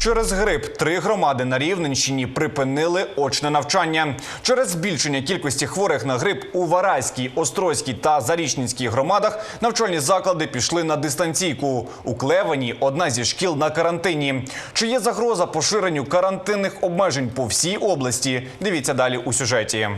Через грип три громади на Рівненщині припинили очне навчання. Через збільшення кількості хворих на грип у Вараській, Острозькій та Зарічненській громадах навчальні заклади пішли на дистанційку. У Клевені одна зі шкіл на карантині. Чи є загроза поширенню карантинних обмежень по всій області? Дивіться далі у сюжеті.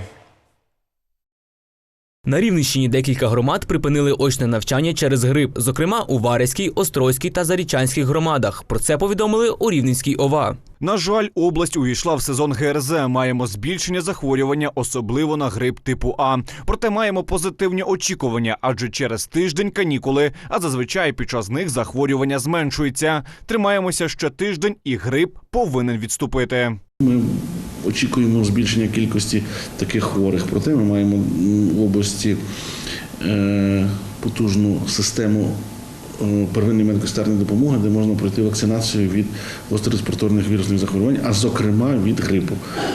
На Рівненщині декілька громад припинили очне навчання через грип, зокрема у Вареській, Острозькій та Зарічанських громадах. Про це повідомили у Рівненській ОВА. На жаль, область увійшла в сезон ГРЗ. Маємо збільшення захворювання, особливо на грип типу А. Проте маємо позитивні очікування, адже через тиждень канікули, а зазвичай під час них захворювання зменшується. Тримаємося ще тиждень, і грип повинен відступити. Ми очікуємо збільшення кількості таких хворих. Проте ми маємо в області е, потужну систему е, первинної медико-санітарної допомоги, де можна пройти вакцинацію від гострореспіраторних вірусних захворювань, а зокрема від грипу.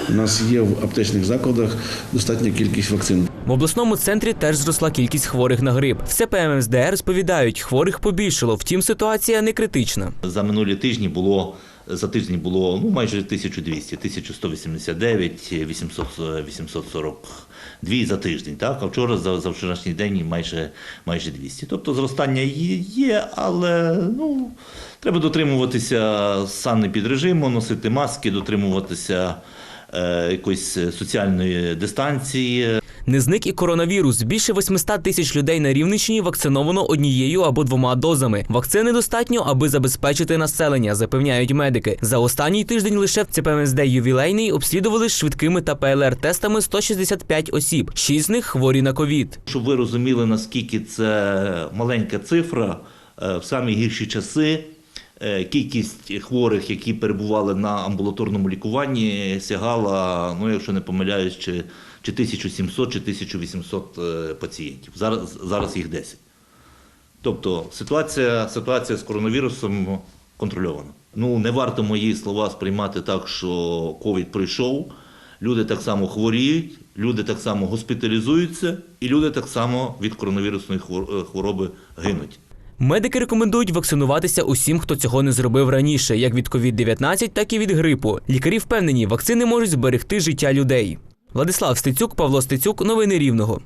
У нас є в аптечних закладах достатня кількість вакцин. В обласному центрі теж зросла кількість хворих на грип. В ЦПМСД розповідають, хворих побільшало, втім ситуація не критична. За минулі тижні було за тиждень було ну майже 1200, 1189, 800, 842 за тиждень. Так, а вчора за, за вчорашній день майже майже 200. Тобто зростання є, але ну треба дотримуватися санепідрежиму, носити маски, дотримуватися е, якоїсь соціальної дистанції. Не зник і коронавірус. Більше 800 тисяч людей на Рівненщині вакциновано однією або двома дозами. Вакцини достатньо, аби забезпечити населення, запевняють медики. За останній тиждень лише в ЦПМСД ювілейний обслідували швидкими та ПЛР-тестами 165 осіб. Шість з них хворі на ковід. Щоб ви розуміли, наскільки це маленька цифра, е, в самі гірші часи кількість хворих, які перебували на амбулаторному лікуванні, сягала, ну якщо не помиляюсь, чи, чи 1700, чи 1800 е, пацієнтів. Зараз, зараз їх 10. Тобто ситуація, ситуація з коронавірусом контрольована. Ну, не варто мої слова сприймати так, що ковід пройшов. Люди так само хворіють, люди так само госпіталізуються, і люди так само від коронавірусної е, хвороби гинуть. Медики рекомендують вакцинуватися усім, хто цього не зробив раніше, як від COVID-19, так і від грипу. Лікарі впевнені, вакцини можуть зберегти життя людей. Владислав Стецюк, Павло Стецюк, новини Рівного.